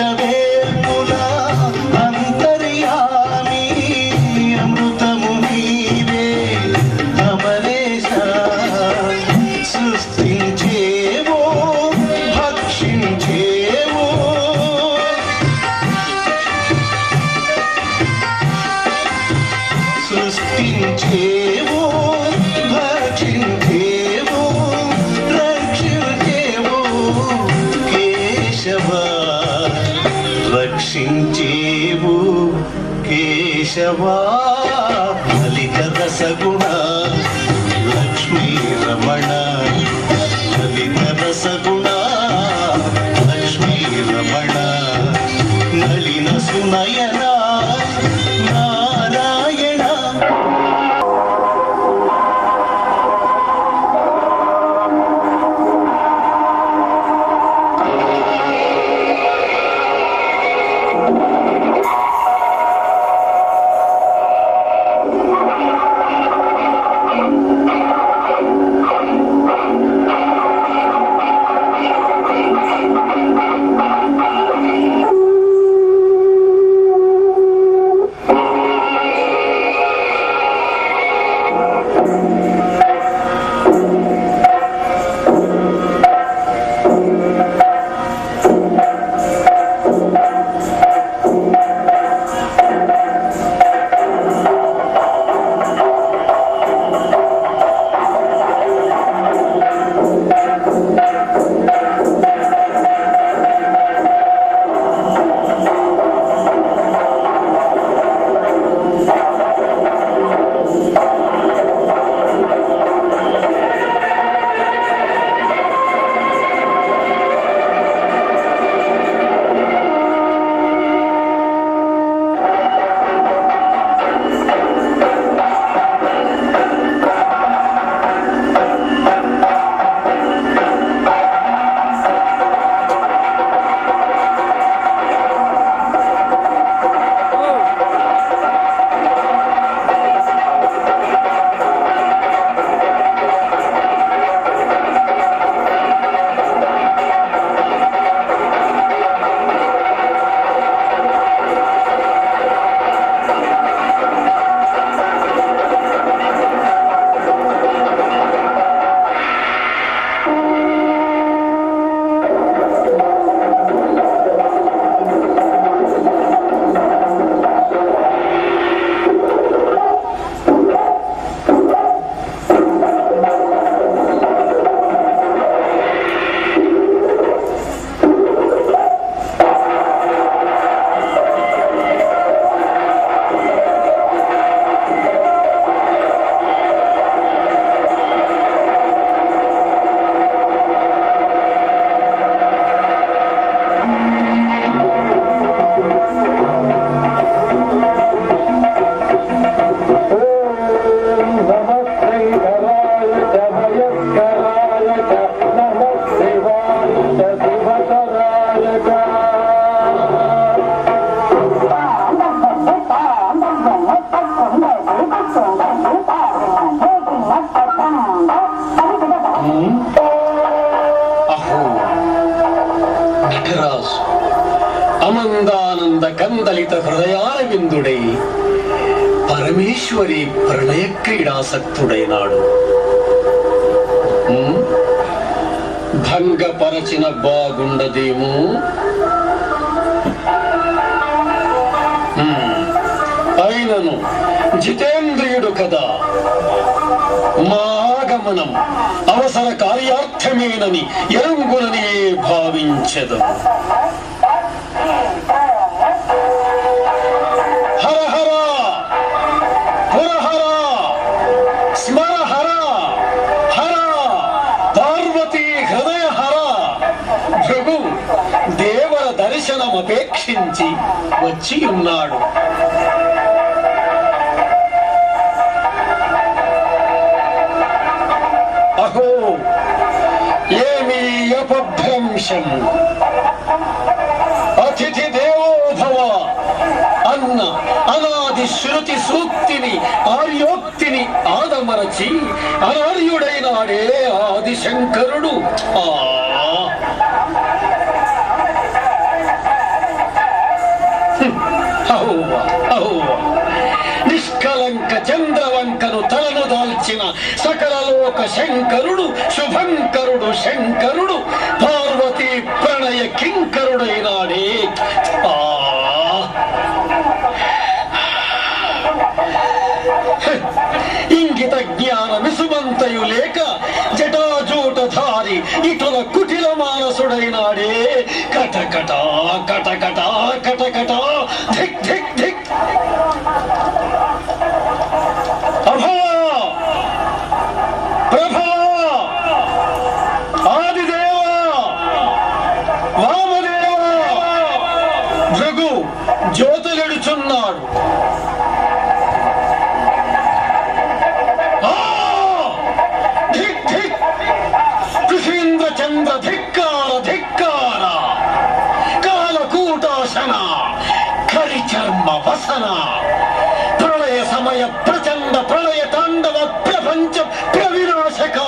নীলমের মুলা రక్షించేవు కేశవా లలిత రసగుణ లక్ష్మీ రమణ లలిత రసగుణ లక్ష్మీ రమణ నలిన సునయనా వికసిత హృదయాల విందుడై పరమేశ్వరి ప్రణయ క్రీడాసక్తుడైనాడు భంగపరచిన బాగుండదేమో? అయినను జితేంద్రియుడు కదా. మాగమనం అవసర కార్యార్థమేనని ఎరంగునని భావించదు నుంచి వచ్చి ఉన్నాడు. అహో ఏమి అపభ్రంశం? అతిథి దేవోభవ అన్న అనాది శృతి సూక్తిని ఆర్యోక్తిని ఆదమరచి అనార్యుడైనాడే ఆదిశంకరుడు. ఆ లోక శంకరుడు శుభంకరుడు శంకరుడు పార్వతీ ప్రణయ కింకరుడైనాడే. ఆ. ఇంగిత జ్ఞాన విసుమంతయు లేక జటాజూటధారి ఇతర కుటిల మానసుడైనాడే. కటకట కటకట. కరిచర్మ వసన ప్రళయ సమయ ప్రచండ ప్రళయ తాండవ ప్రపంచ ప్రవినాశక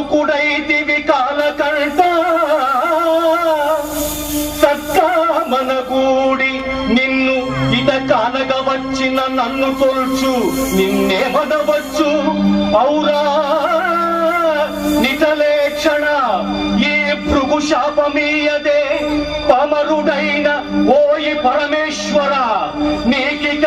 పెను కాముకుడైతివి కాలకంట సత్తామనగూడి నిన్ను ఇత కానగ వచ్చిన నన్ను తొల్చు నిన్నే మనవచ్చు. ఔరా నిటలేక్షణ ఏ భృగు శాపమీయదే. పమరుడైన ఓయి పరమేశ్వర నీకిక